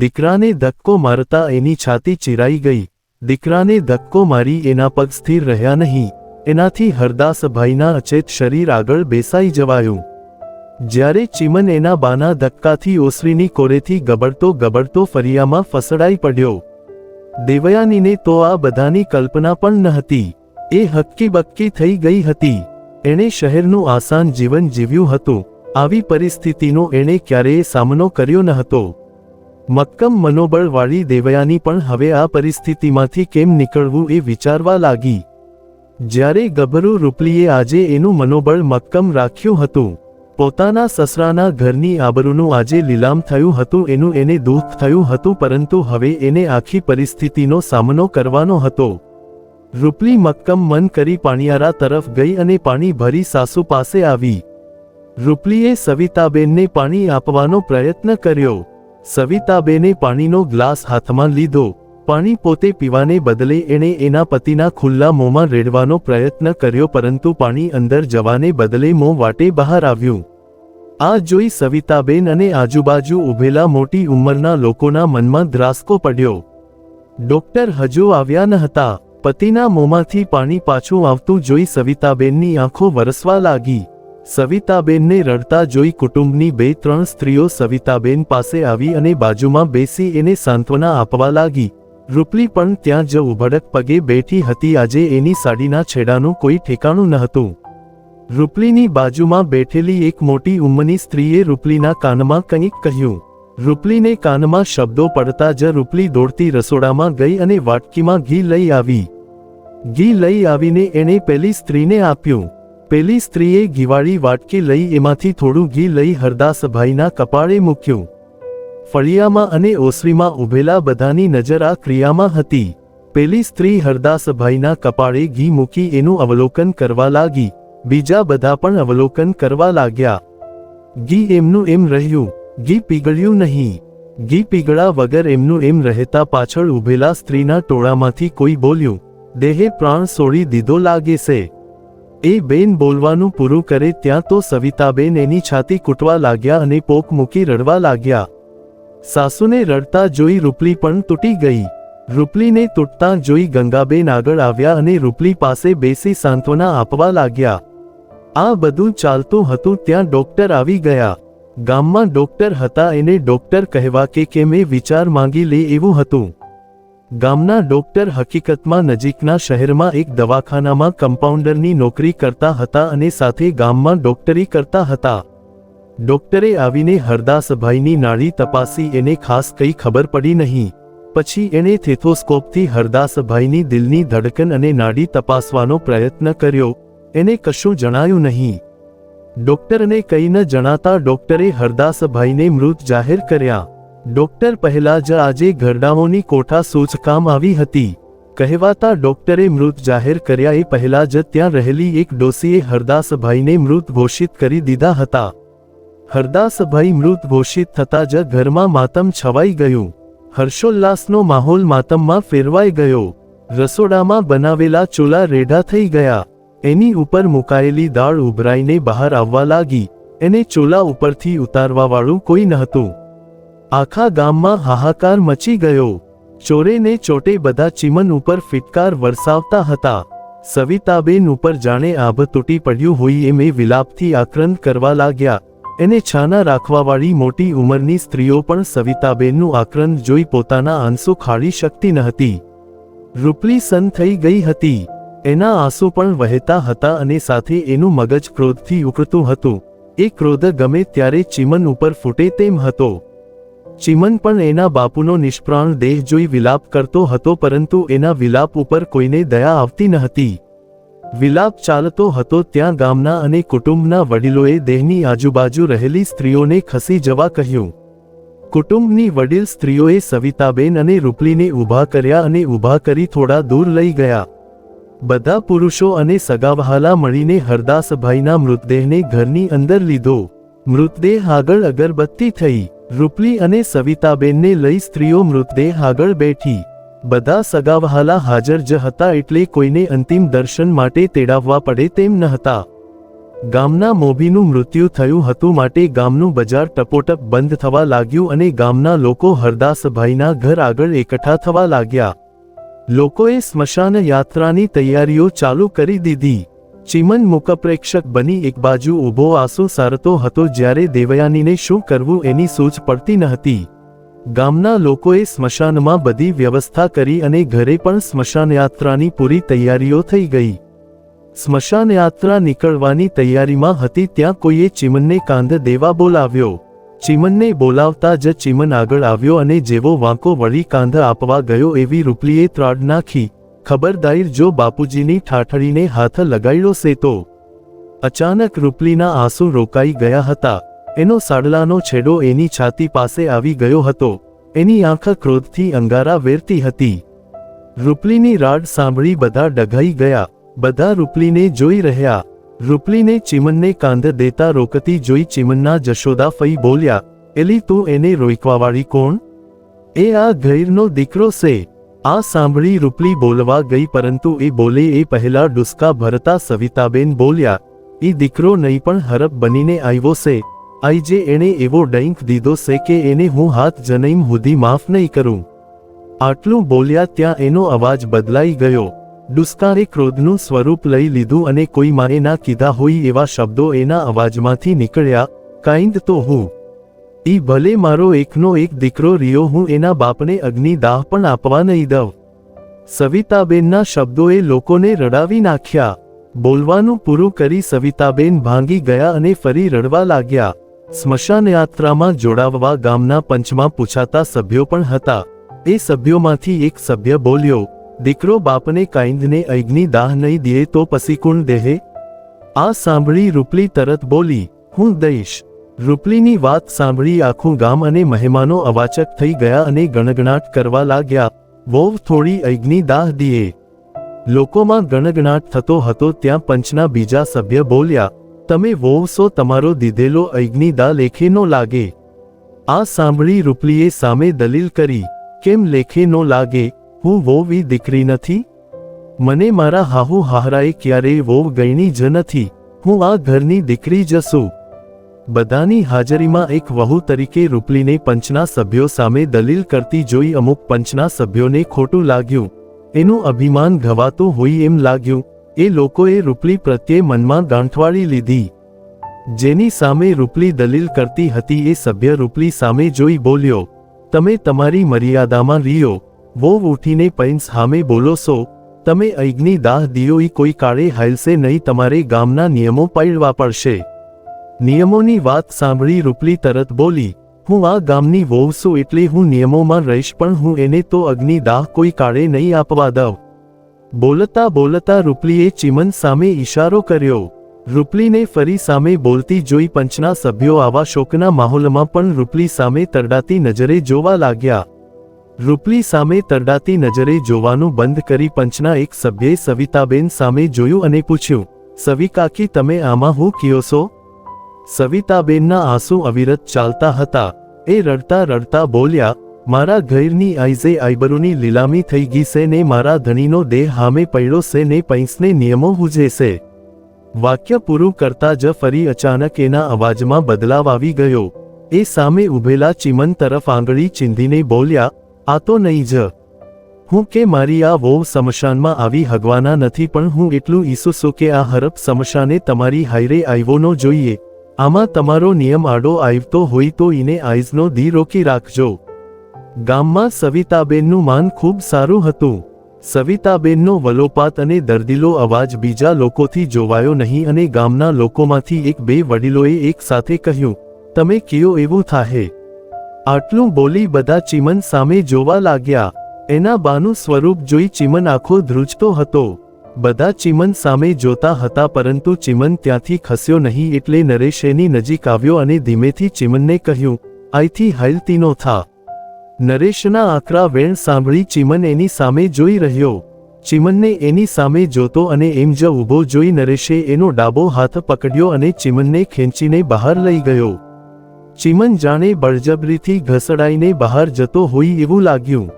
દીકરાને ધક્કો મારતા એની છાતી ચિરાઈ ગઈ. દીકરાને ધક્કો મારી એના પગ સ્થિર રહ્યા નહીં. એનાથી હરદાસભાઈના અચેત શરીર આગળ બેસાઈ જવાયું. જ્યારે ચિમન એના બાના ધક્કાથી ઓસરીની કોરેથી ગબડતો ગબડતો ફરિયામાં ફસડાઈ પડ્યો. દેવયાનીને તો આ બધાની કલ્પના પણ ન હતી એ હક્કી બક્કી થઈ ગઈ હતી. એણે શહેરનું આસાન જીવન જીવ્યું હતું. આવી પરિસ્થિતિનો એણે ક્યારેય સામનો કર્યો ન હતો મક્કમ મનોબળવાળી દેવયાની પણ હવે આ પરિસ્થિતિમાંથી કેમ નીકળવું એ વિચારવા લાગી. જ્યારે ગભરુ રૂપલીએ આજે એનું મનોબળ મક્કમ રાખ્યું હતું, પોતાના સસરાના ઘરની આબરૂનું આજે લીલામ થયું હતું, એનું એને દુઃખ થયું હતું, પરંતુ હવે એને આખી પરિસ્થિતિનો સામનો કરવાનો હતો. રૂપલી મક્કમ મન કરી પાણિયારા તરફ ગઈ અને પાણી ભરી સાસુ પાસે આવી. રૂપલીએ સવિતાબેનને પાણી આપવાનો પ્રયત્ન કર્યો. સવિતાબેને પાણીનો ગ્લાસ હાથમાં લીધો. પાણી પોતે પીવાને બદલે એણે એના પતિના ખુલ્લા મોંમાં રેડવાનો પ્રયત્ન કર્યો પરંતુ પાણી અંદર જવાને બદલે મોં વાટે બહાર આવ્યું. આ જોઈ સવિતાબેન અને આજુબાજુ ઊભેલા મોટી ઉંમરના લોકોના મનમાં ધ્રાસકો પડ્યો. ડોક્ટર હજુ આવ્યા ન હતા. પતિના મોંમાંથી પાણી પાછું આવતું જોઈ સવિતાબેનની આંખો વરસવા લાગી. સવિતાબેનને રડતા જોઈ કુટુંબની બે ત્રણ સ્ત્રીઓ સવિતાબેન પાસે આવી અને બાજુમાં બેસી એને સાંત્વના આપવા લાગી. રૂપલી પણ ત્યાં જ ઉભડક પગે બેઠી હતી. આજે એની સાડીના છેડાનું કોઈ ઠેકાણું ન હતું રૂપલીની બાજુમાં બેઠેલી એક મોટી ઉંમરની સ્ત્રીએ રૂપલીના કાનમાં કંઈક કહ્યું. રૂપલીને કાનમાં શબ્દો પડતા જ રૂપલી દોડતી રસોડામાં ગઈ અને વાટકીમાં ઘી લઈ આવી. ઘી લઈ આવીને એણે પેલી સ્ત્રીને આપ્યું. પેલી સ્ત્રીએ ઘીવાળી વાટકી લઈ એમાંથી થોડું ઘી લઈ હરદાસભાઈના કપાળે મૂક્યું. ફળિયામાં અને ઓસરીમાં ઊભેલા બધાની નજર આ ક્રિયામાં હતી. પેલી સ્ત્રી હરદાસભાઈના કપાળે ઘી મૂકી એનું અવલોકન કરવા લાગી. બીજા બધા પણ અવલોકન કરવા લાગ્યા. ઘી એમનું એમ રહ્યું. ઘી પીગળ્યું નહીં. ઘી પીગળા વગર એમનું એમ રહેતા પાછળ ઊભેલા સ્ત્રીના ટોળામાંથી કોઈ બોલ્યું, દેહે પ્રાણ સોડી દીધો લાગે છે. એ બેન બોલવાનું પૂરું કરે ત્યાં તો સવિતાબેન એની છાતી કૂટવા લાગ્યા અને પોક મૂકી રડવા લાગ્યા. સાસુને રડતા જોઈ રૂપલી પણ તૂટી ગઈ. રૂપલીને તૂટતા જોઈ ગંગાબેન આગળ આવ્યા અને રૂપલી પાસે બેસી સાંત્વના આપવા લાગ્યા. આ બધું ચાલતું હતું ત્યાં ડોક્ટર આવી ગયા. ગામમાં ડોક્ટર હતા એને ડોક્ટર કહેવા કે કે મેં વિચાર માંગી લે, એવું હતું. ગામના ડોક્ટર હકીકતમાં નજીકના શહેરમાં એક દવાખાનામાં કમ્પાઉન્ડરની નોકરી કરતા હતા અને સાથે ગામમાં ડોક્ટરી કરતા હતા. ડોક્ટરે આવીને હરદાસભાઈની નાડી તપાસી એને ખાસ કંઈ ખબર પડી નહીં. પછી એણે થેથોસ્કોપથી હરદાસભાઈની દિલની ધડકન અને નાડી તપાસવાનો પ્રયત્ન કર્યો. એને કશું જણાયું નહીં. ડોક્ટરને કંઈ ન જણાતા ડોક્ટરે હરદાસભાઈને મૃત જાહેર કર્યા. ડોક્ટર પહેલા જ આજે ઘરડાઓની કોઠા સૂચકામ આવી હતી. કહેવાતા ડોક્ટરે મૃત જાહેર કર્યા એ પહેલા જ ત્યાં રહેલી એક ડોસીએ હરદાસભાઈને મૃત ઘોષિત કરી દીધા હતા. હરદાસભાઈ મૃત ઘોષિત થતા જ ઘરમાં માતમ છવાઈ ગયું. હર્ષોલ્લાસનો માહોલ માતમમાં ફેરવાઈ ગયો. રસોડામાં બનાવેલા ચૂલા રેઢા થઈ ગયા. એની ઉપર મુકાયેલી દાળ ઉભરાઈને બહાર આવવા લાગી. એને ચૂલા ઉપરથી ઉતારવાવાળું કોઈ નહોતું. આખા ગામમાં હાહાકાર મચી ગયો. ચોરેને ચોટે બધા ચીમન ઉપર ફિટકાર વરસાવતા હતા. સવિતાબેન ઉપર જાણે આભ તૂટી પડ્યું હોય એ વિલાપથી આક્રંદ કરવા લાગ્યા. એને છાના રાખવાવાળી મોટી ઉંમરની સ્ત્રીઓ પણ સવિતાબેનનું આક્રંદ જોઈ પોતાના આંસુ ખાડી શકતી ન હતી. રૂપલી સન થઈ ગઈ હતી. એના આંસુ પણ વહેતા હતા અને સાથે એનું મગજ ક્રોધથી ઉકળતું હતું. એ ક્રોધ ગમે ત્યારે ચીમન ઉપર ફૂટે તેમ હતો. ચીમન પણ એના બાપુનો નિષ્પ્રાણ દેહ જોઈ વિલાપ કરતો હતો પરંતુ એના વિલાપ ઉપર કોઈને દયા આવતી ન હતી. વિલાપ ચાલતો હતો ત્યાં ગામના અને કુટુંબના વડીલોએ દેહની આજુબાજુ રહેલી સ્ત્રીઓને ખસી જવા કહ્યું. કુટુંબની વડીલ સ્ત્રીઓએ સવિતાબેન અને રૂપલીને ઊભા કર્યા અને ઊભા કરી થોડા દૂર લઈ ગયા. બધા પુરુષો અને સગાવહાલા મળીને હરદાસભાઈના મૃતદેહને ઘરની અંદર લીધો. મૃતદેહ આગળ અગરબત્તી થઈ. રૂપલી અને સવિતાબેનને લઈ સ્ત્રીઓ મૃતદેહ આગળ બેઠી. બધા સગાવહાલા હાજર જ હતા એટલે કોઈને અંતિમ દર્શન માટે તેડાવવા પડે તેમ ન હતા ગામના મોભીનું મૃત્યુ થયું હતું માટે ગામનું બજાર ટપોટપ બંધ થવા લાગ્યું અને ગામના લોકો હરદાસભાઈના ઘર આગળ એકઠા થવા લાગ્યા. લોકોએ સ્મશાન યાત્રાની તૈયારીઓ ચાલુ કરી દીધી. ચિમન મુકપ્રેક્ષક બની એક બાજુ ઊભો આંસુ સારતો હતો જ્યારે દેવયાનીને શું કરવું એની સૂઝ પડતી ન હતી. ગામના લોકોએ સ્મશાનમાં બધી વ્યવસ્થા કરી અને ઘરે પણ સ્મશાનયાત્રાની પૂરી તૈયારીઓ થઈ ગઈ. સ્મશાનયાત્રા નીકળવાની તૈયારીમાં હતી ત્યાં કોઈએ ચિમનને કાંદ દેવા બોલાવ્યો. ચિમનને બોલાવતા જ ચિમન આગળ આવ્યો અને જેવો વાંકો વળી કાંધ આપવા ગયો એવી રૂપલીએ ત્રાડ નાખી. ખબરદાર જો બાપુજીની ઠાઠડીને હાથ લગાડ્યો છે તો? અચાનક રૂપલીના આંસુ રોકાઈ ગયા હતા. એનો સાડલાનો છેડો એની છાતી પાસે આવી ગયો હતો. એની આંખ ક્રોધથી અંગારા વેરતી હતી. રૂપલીની રાડ સાંભળી બધા ડઘાઈ ગયા. બધા રૂપલીને જોઈ રહ્યા. રૂપલીને ચિમનને કાંધ દેતા રોકતી જોઈ ચિમનના જશોદા ફઈ બોલ્યા, એલી, તું એને રોકવાવાળી કોણ? એ આ ઘૈરનો દીકરો છે. આ સાંભળી રૂપલી બોલવા ગઈ પરંતુ એ બોલે એ પહેલા ડુસ્કા ભરતા સવિતાબેન બોલ્યા એ દીકરો નહીં પણ હરપ બનીને આવ્યો છે આઈજે એણે એવો ડંક દીધો છે કે એને હું હાથ જનૈમ હુધી માફ નહીં કરું. આટલું બોલ્યા ત્યાં એનો અવાજ બદલાઈ ગયો. ડુસ્કારે ક્રોધનું સ્વરૂપ લઈ લીધું અને કોઈ માએ ના કીધા હોય એવા શબ્દો એના અવાજમાંથી નીકળ્યા, કાંઈદ તો હું ઈ ભલે મારો એકનો એક દીકરો રિયો હું એના બાપને અગ્નિદાહ પણ આપવા નહીં દઉં. સવિતાબેનના શબ્દોએ લોકોને રડાવી નાખ્યા. બોલવાનું પૂરું કરી સવિતાબેન ભાંગી ગયા અને ફરી રડવા લાગ્યા. સ્મશાન યાત્રામાં જોડાવવા ગામના પંચમાં પૂછાતા સભ્યો પણ હતા. એ સભ્યોમાંથી એક સભ્ય બોલ્યો, દીકરો બાપને કાઇંદને અગ્નિ નહીં દે તો પછી કુણ દેહે? આ સાંભળી રૂપલી તરત બોલી, હું દઈશ. રૂપલીની વાત સાંભળી આખું ગામ અને મહેમાનો અવાચક થઈ ગયા અને ગણગણાટ કરવા લાગ્યા. વોવ થોડી અગ્નિ દાહ દીએ. લોકોમાં ગણગણાટ થતો હતો ત્યાં પંચના બીજા સભ્ય બોલ્યા, તમે વોવસો તમારો દીધેલો અગ્નિદા લેખે નો લાગે. આ સાંભળી રૂપલીએ સામે દલીલ કરી, કેમ લેખે નો લાગે? હું વોવી દીકરી નથી. મને મારા હાહુ હાહરાએ ક્યારેય વોવ ગયણી જ નથી. હું આ ઘરની દીકરી જ છું. બધાની હાજરીમાં એક વહુ તરીકે રૂપલીને પંચના સભ્યો સામે દલીલ કરતી જોઈ અમુક પંચના સભ્યોને ખોટું લાગ્યું. એનું અભિમાન ઘવાતું હોય એમ લાગ્યું. એ લોકોએ રૂપલી પ્રત્યે મનમાં ગાંઠવાળી લીધી. જેની સામે રૂપલી દલીલ કરતી હતી એ સભ્ય રૂપલી સામે જોઈ બોલ્યો, તમે તમારી મર્યાદામાં રહ્યો. વોવ ઉઠીને પૈન સામે બોલો છો. તમે અગ્નિ દાહ દિયો એ કોઈ કાળે હાલશે નહીં. તમારે ગામના નિયમો પાળવા પડશે. નિયમોની વાત સાંભળી રૂપલી તરત બોલી, હું આ ગામની વહુ છું એટલે હું નિયમોમાં રહીશ પણ હું એને તો અગ્નિ દાહ કોઈ કાળે નહીં આપવા દઉં. બોલતા બોલતા રૂપલીએ ચિમન સામે ઈશારો કર્યો. રૂપલીને ફરી સામે બોલતી જોઈ પંચના સભ્યો આવા શોકના માહોલમાં પણ રૂપલી સામે તરડાતી નજરે જોવા લાગ્યા. રૂપલી સામે તરડાતી નજરે જોવાનું બંધ કરી પંચના એક સભ્યે સવિતાબેન સામે જોયું અને પૂછ્યું સવિકાકી તમે આમાં હું કયો છો? સવિતાબેનના આંસુ અવિરત ચાલતા હતા. એ રડતા રડતા બોલ્યા, મારા ઘરની આઈઝે આઈબરુની લીલામી થઈ ગઈ છે ને મારા ધણીનો દેહ હામે પડ્યો છે ને પૈસને નિયમો હુજે છે. વાક્ય પૂરું કરતા જ ફરી અચાનક એના અવાજમાં બદલાવ આવી ગયો. એ સામે ઊભેલા ચિમન તરફ આંગળી ચીંધીને બોલ્યા, આ તો નહીં જ. હું કે મારી આ વોવ સમશાનમાં આવી હગવાના નથી પણ હું એટલું ઈસુસુ કે આ હરપ સમશાને તમારી હાઈરે આવ્યો ન જોઈએ. આમાં તમારો નિયમ આડો આવતો હોય તો ઈને આઈઝનો દી રોકી રાખજો. ગામમાં સવિતાબેનનું માન ખૂબ સારું હતું. સવિતાબેનનો વલોપાત અને દર્દીલો અવાજ બીજા લોકોથી જોવાયો નહીં અને ગામના લોકોમાંથી એક બે વડીલોએ એક સાથે કહ્યું, તમે કયો એવું થાહે? આટલું બોલી બધા ચિમન સામે જોવા લાગ્યા. એના બાનું સ્વરૂપ જોઈ ચિમન આખો ધ્રુજતો હતો. બધા ચિમન સામે જોતા હતા પરંતુ ચિમન ત્યાંથી ખસ્યો નહીં એટલે નરેશ એની નજીક આવ્યો અને ધીમેથી ચિમનને કહ્યું, આઈથી હાલતીનો થા. નરેશના આકરા વેણ સાંભળી ચિમન એની સામે જોઈ રહ્યો. ચિમનને એની સામે જોતો અને એમ જ ઊભો જોઈ નરેશે એનો ડાબો હાથ પકડ્યો અને ચિમનને ખેંચીને બહાર લઈ ગયો. ચિમન જાણે બળજબરીથી ઘસડાઈને બહાર જતો હોય એવું લાગ્યું.